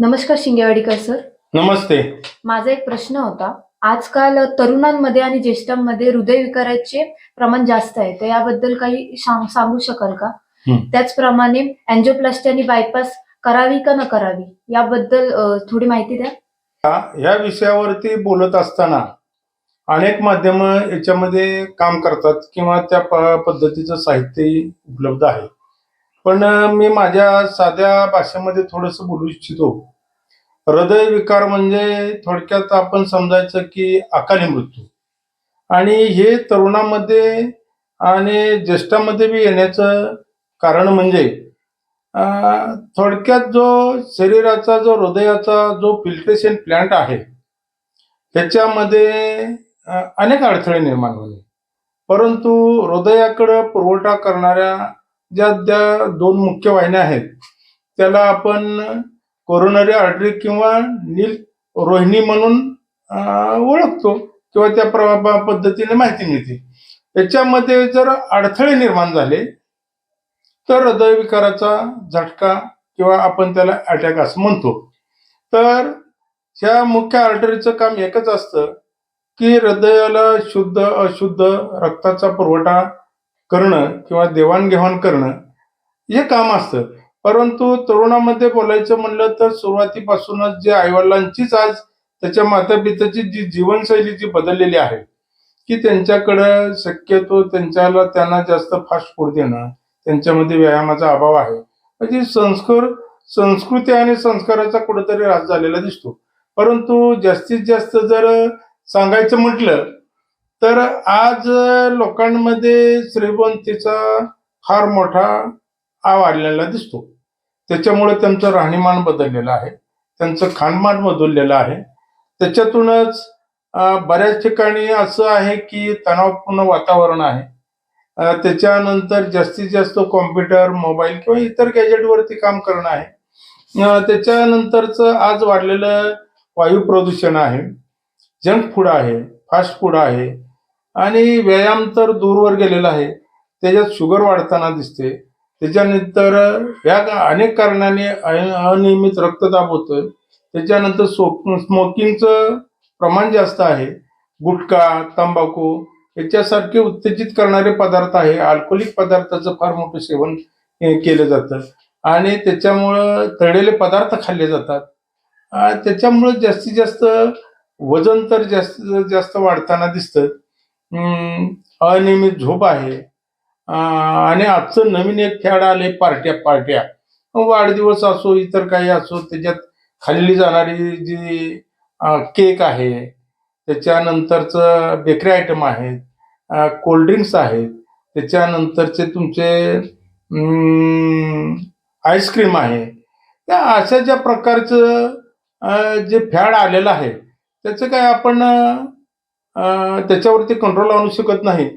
नमस्कार शिंगेवाडीकर सर. नमस्ते. माझा एक प्रश्न होता. आजकाल तरुणांमध्ये आणि ज्येष्ठांमध्ये हृदयविकाराचे प्रमाण जास्त आहे. तर याबद्दल काही सांग- शकाल का. त्याचप्रमाणे अँजिओप्लास्टी आणि बायपास करावी का न करावी? याबद्दल थोडी माहिती द्या. ह्या विषयावरती बोलत असताना अनेक माध्यम याच्यामध्ये काम करतात किंवा त्या पद्धतीचं साहित्य उपलब्ध आहे. पण मी माझ्या साध्या भाषेमध्ये थोडंसं बोलू इच्छितो. हृदयविकार म्हणजे थोडक्यात आपण समजायचं की अकाली मृत्यू. आणि हे तरुणामध्ये आणि ज्येष्ठामध्ये बी येण्याचं कारण म्हणजे थोडक्यात जो शरीराचा जो हृदयाचा जो फिल्ट्रेशन प्लांट आहे त्याच्यामध्ये अनेक अडथळे निर्माण होणे. परंतु हृदयाकडं पुरवठा करणाऱ्या ज्या ज्या दोन मुख्य वाहिन्या आहेत त्याला आपण कोरोनरी आर्टरी किंवा नील रोहिणी म्हणून ओळखतो किंवा त्या प्र- पद्धतीने माहिती मिळते. याच्यामध्ये जर अडथळे निर्माण झाले तर हृदयविकाराचा झटका किंवा आपण त्याला अटॅक असं म्हणतो. तर ह्या मुख्य आर्टरीचं काम एकच असतं की हृदयाला शुद्ध अशुद्ध रक्ताचा पुरवठा करणं किंवा देवाणघेवाण करणं हे काम असतं. परंतु तरुणामध्ये बोलायचं म्हणलं तर सुरुवातीपासूनच जे आईवडिलांचीच आज त्याच्या मातापित्याची जी जीवनशैली जी बदललेली आहे की त्यांच्याकडं शक्यतो त्यांच्याला त्यांना जास्त फास्ट फूड देणं त्यांच्यामध्ये व्यायामाचा अभाव आहे. म्हणजे संस्कार संस्कृती आणि संस्काराचा कुठेतरी राज झालेला दिसतो. परंतु जास्तीत जास्त जर सांगायचं म्हटलं तर आज लोकांमध्ये श्रीमंतीचा फार मोठा हा वाढलेला दिसतो. त्याच्यामुळे त्यांचं राहणीमान बदललेलं आहे. त्यांचं खानमान बदललेलं आहे. त्याच्यातूनच बऱ्याच ठिकाणी असं आहे की तणावपूर्ण वातावरण आहे. त्याच्यानंतर जास्तीत जास्त कॉम्प्युटर मोबाईल किंवा इतर गॅजेटवरती काम करणं आहे. त्याच्यानंतरचं आज वाढलेलं वायू प्रदूषण आहे. जंक फूड आहे फास्ट फूड आहे. आणि व्यायाम तर दूरवर गेलेला आहे. त्याच्यात शुगर वाढताना दिसते. त्याच्यानंतर या अनेक कारणाने अनियमित रक्तदाब होतोय. त्याच्यानंतर सो स्मोकिंगचं प्रमाण जास्त आहे. गुटखा तंबाखू याच्यासारखे उत्तेजित करणारे पदार्थ आहे. अल्कोहोलिक पदार्थाचं फार मोठं सेवन केलं जातं. आणि त्याच्यामुळं तळलेले पदार्थ खाल्ले जातात. त्याच्यामुळं जास्तीत जास्त वजन तर जास्त जास्त वाढताना दिसतं. अनियमित झोप आहे. आणि आजचं नवीन एक फॅड आले पार्ट्या पार्ट्या. वाढदिवस असो इतर काही असो त्याच्यात खाल्ली जाणारी जी केक आहे त्याच्यानंतरचं बेकरी आयटम आहेत कोल्ड्रिंक्स आहेत त्याच्यानंतरचे तुमचे आईस्क्रीम आहे. त्या अशा ज्या प्रकारचं जे फॅड आलेलं आहे त्याचं काय आपण त्याच्यावरती कंट्रोल आणू शकत नाही.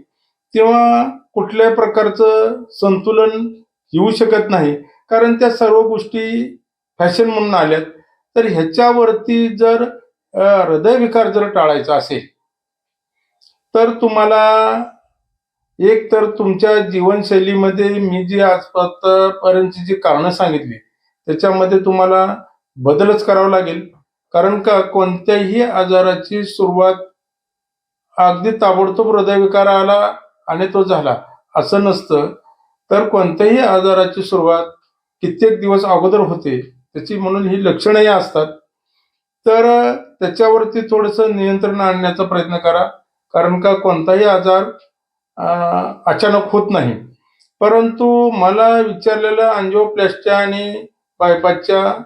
किंवा कुठल्याही प्रकारचं संतुलन येऊ शकत नाही. कारण त्या सर्व गोष्टी फॅशन म्हणून आल्यात. तर ह्याच्यावरती जर हृदयविकार जर टाळायचा असेल तर तुम्हाला एक तर तुमच्या जीवनशैलीमध्ये मी जी आजपर्यंतची जी कारणं सांगितली त्याच्यामध्ये तुम्हाला बदलच करावा लागेल. कारण का कोणत्याही आजाराची सुरुवात अगदी ताबडतोब हृदयविकार आला आणि तो झाला. असं नसतं. तर कोणत्याही आजाराची सुरुवात कित्येक दिवस अगोदर होते. त्याची म्हणून ही लक्षणंही असतात. तर त्याच्यावरती थोडंसं नियंत्रण आणण्याचा प्रयत्न करा. कारण का कोणताही आजार अचानक होत नाही. परंतु मला विचारलेलं अँजिओप्लॅस्टिया आणि बायपासच्या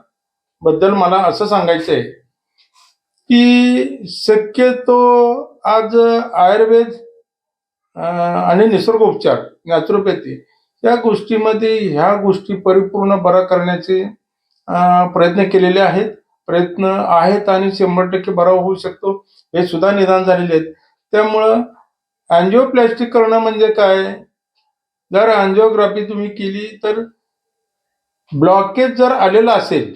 बद्दल मला असं सांगायचं आहे की शक्यतो आज आयुर्वेद आणि निसर्गोपचार नॅचरोपॅथी या गोष्टीमध्ये ह्या गोष्टी परिपूर्ण बरा करण्याचे प्रयत्न केलेले आहेत. प्रयत्न आहेत आणि शंभर टक्के बरा होऊ शकतो. हे सुद्धा निदान झालेले आहेत. त्यामुळं अँजिओप्लॅस्टिक करणं म्हणजे काय? जर अँजिओग्राफी तुम्ही केली तर ब्लॉकेज जर आलेलं असेल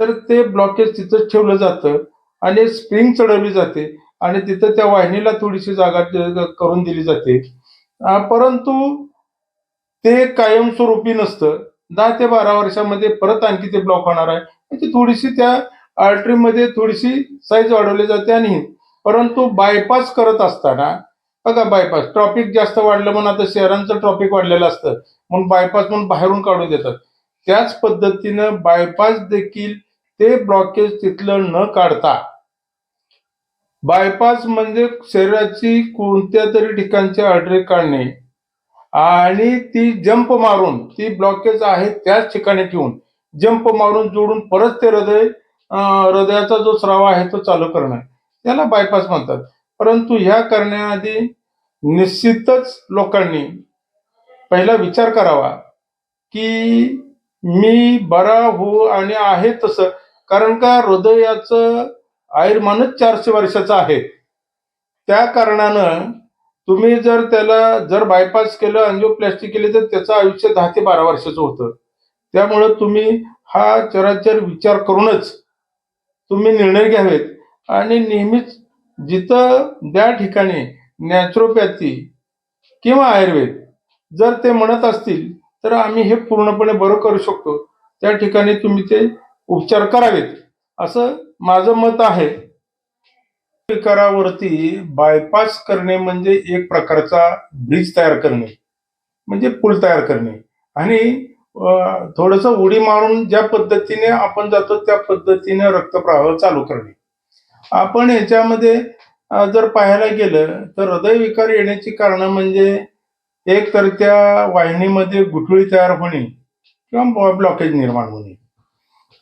तर ते ब्लॉकेज तिथंच ठेवलं जातं आणि स्प्रिंग चढवली जाते. आणि तिथं त्या वाहिनीला थोडीशी जागा करून दिली जाते. परंतु ते कायमस्वरूपी नसतं. दहा ते बारा वर्षामध्ये परत आणखी ते ब्लॉक होणार आहे. म्हणजे थोडीशी त्या आर्टरीमध्ये थोडीशी साईज वाढवली जाते आणि परंतु बायपास करत असताना बघा बायपास ट्रॉफिक जास्त वाढलं म्हणून आता शहरांचं ट्रॉफिक वाढलेलं असतं. म्हणून बायपास म्हणून बाहेरून काढून देतात. त्याच पद्धतीनं बायपास देखील ते ब्लॉकेज तिथलं न काढता बायपास म्हणजे शरीराची कोणत्या तरी ठिकाणचे आर्टरी काढणे. आणि ती जंप मारून ती ब्लॉकेज आहे त्याच ठिकाणी ठेवून जंप मारून जोडून परत ते हृदय हृदयाचा जो स्राव आहे तो चालू करणं. त्याला बायपास म्हणतात. परंतु ह्या करण्याआधी निश्चितच लोकांनी पहिला विचार करावा की मी बरा हो आणि आहे तसं. कारण का? हृदयाचं आयुर्मानच चारशे वर्षाचं आहे. त्या कारणानं तुम्ही जर त्याला जर बायपास केलं अँजिओप्लास्टी केली तर त्याचं आयुष्य दहा ते बारा वर्षाचं होतं. त्यामुळं तुम्ही हा चराचर विचार करूनच तुम्ही निर्णय घ्यावेत. आणि नेहमीच जिथं त्या ठिकाणी नॅचरोपॅथी किंवा आयुर्वेद जर ते म्हणत असतील तर आम्ही हे पूर्णपणे बरं करू शकतो. त्या ठिकाणी तुम्ही ते उपचार करावेत. असं माझं मत आहे विकारावरती बायपास करणे म्हणजे एक प्रकारचा ब्रिज तयार करणे म्हणजे पूल तयार करणे. आणि थोडस उडी मारून ज्या पद्धतीने आपण जातो त्या पद्धतीने रक्तप्रवाह चालू करणे. आपण याच्यामध्ये जर पाहायला गेलं तर हृदयविकार येण्याची कारणं म्हणजे एक तर त्या वाहिनीमध्ये गुठळी तयार होणे किंवा ब्लॉकेज निर्माण होणे.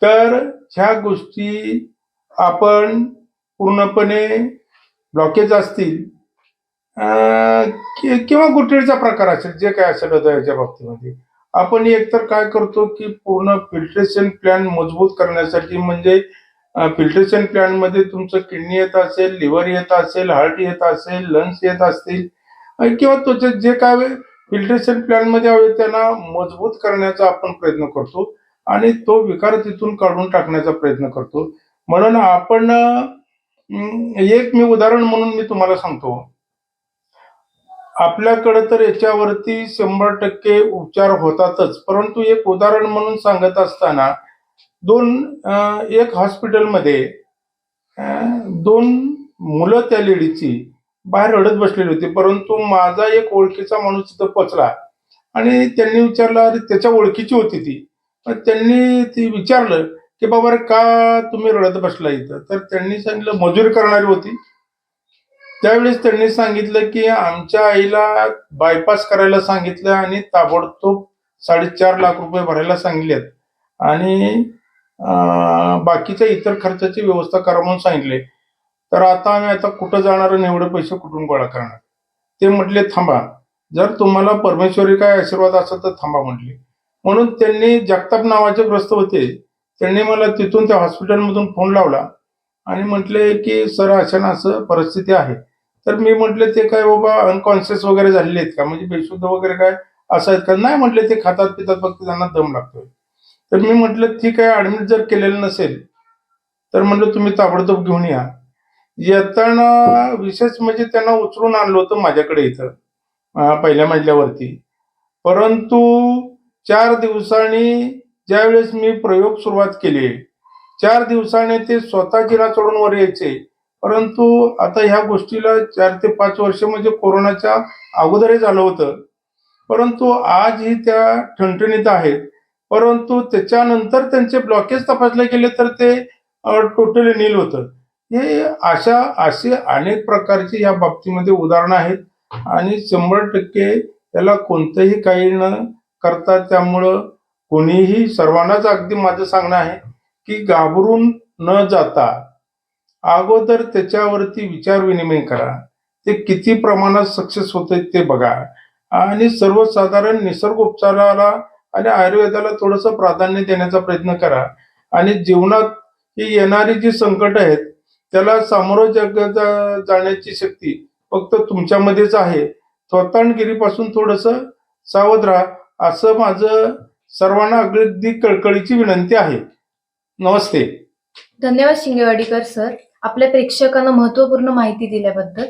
तर ह्या गोष्टी आपण पूर्णपणे ब्लॉकेज असतील कि- किंवा गुठळीचा प्रकार असेल जे काय असेल हृदयाच्या बाबतीमध्ये आपण एकतर काय करतो की पूर्ण फिल्ट्रेशन प्लॅन मजबूत करण्यासाठी म्हणजे फिल्ट्रेशन प्लॅनमध्ये तुमचं किडनी येत असेल लिव्हर येत असेल हार्ट येत असेल लंग्स येत असतील किंवा त्वचे जे काय फिल्ट्रेशन प्लॅनमध्ये हवे त्यांना मजबूत करण्याचा आपण प्रयत्न करतो आणि तो विकार तिथून काढून टाकण्याचा प्रयत्न करतो. म्हणून आपण एक मी उदाहरण म्हणून मी तुम्हाला सांगतो. आपल्याकडे तर याच्यावरती शंभर टक्के उपचार होतातच परंतु एक उदाहरण म्हणून सांगत असताना दोन एक हॉस्पिटलमध्ये दोन मुलं त्या लेडीची बाहेर रडत बसलेली होती परंतु माझा एक ओळखीचा माणूस तिथं पोचला आणि त्यांनी विचारलं अरे त्याच्या ओळखीची होती ती. मग त्यांनी ती विचारलं की बाबा रे का तुम्ही रडत बसला इथं? तर त्यांनी सांगितलं मजुरी करणारी होती. त्यावेळेस त्यांनी सांगितलं की आमच्या आईला बायपास करायला सांगितलं आणि ताबडतोब साडेचार लाख रुपये भरायला सांगितलेत. आणि बाकीच्या इतर खर्चाची व्यवस्था करा म्हणून सांगितले. तर आता आम्ही आता कुठं जाणार आणि एवढे पैसे कुठून गोळा करणार? ते म्हटले थांबा. जर तुम्हाला परमेश्वरी काय आशीर्वाद असेल तर थांबा म्हटले. म्हणून त्यांनी जगताप नावाचे ग्रस्त होते. त्यांनी मला तिथून त्या हॉस्पिटलमधून फोन लावला आणि म्हटले की सर अशा ना असं परिस्थिती आहे. तर मी म्हटले ते काय बाबा अनकॉन्शियस वगैरे झालेले आहेत का? म्हणजे बेशुद्ध वगैरे काय असं आहेत का? नाही म्हटले ते खातात पितात फक्त त्यांना दम लागतोय. तर मी म्हटलं ठीक आहे ऍडमिट जर केलेलं नसेल तर म्हटलं तुम्ही ताबडतोब घेऊन या. येताना विशेष म्हणजे त्यांना उचलून आणलं होतं माझ्याकडे इथं पहिल्या मजल्यावरती. परंतु चार दिवसांनी ज्यावेळेस मी प्रयोग सुरुवात केली. चार दिवसाने ते स्वतः जिरा चढून वर यायचे. परंतु आता ह्या गोष्टीला चार ते पाच वर्ष म्हणजे कोरोनाच्या अगोदरही झालं होतं. परंतु आजही त्या ठणठणीत आहेत. परंतु त्याच्यानंतर त्यांचे ब्लॉकेज तपासले गेले तर ते टोटली नील होतं. हे अशा असे अनेक प्रकारची या बाबतीमध्ये उदाहरणं आहेत. आणि शंभर टक्के त्याला कोणतंही काही न करता त्यामुळं कोणीही सर्वांनाच अगदी माझं सांगणं आहे की घाबरून न जाता अगोदर त्याच्यावरती विचार विनिमय करा. ते किती प्रमाणात सक्सेस होते ते बघा. आणि सर्वसाधारण निसर्गोपचाराला आणि आयुर्वेदाला थोडंसं प्राधान्य देण्याचा प्रयत्न करा. आणि जीवनात ही येणारी जी संकट आहेत त्याला सामोरं जग जा- जाण्याची शक्ती फक्त तुमच्यामध्येच आहे. स्वतःगिरीपासून थोडंसं सावध राहा. असं माझं सर्वांना अगदी कळकळीची विनंती आहे. नमस्ते. धन्यवाद शिंगेवाडीकर सर. आपल्या प्रेक्षकांना महत्त्वपूर्ण माहिती दिल्याबद्दल.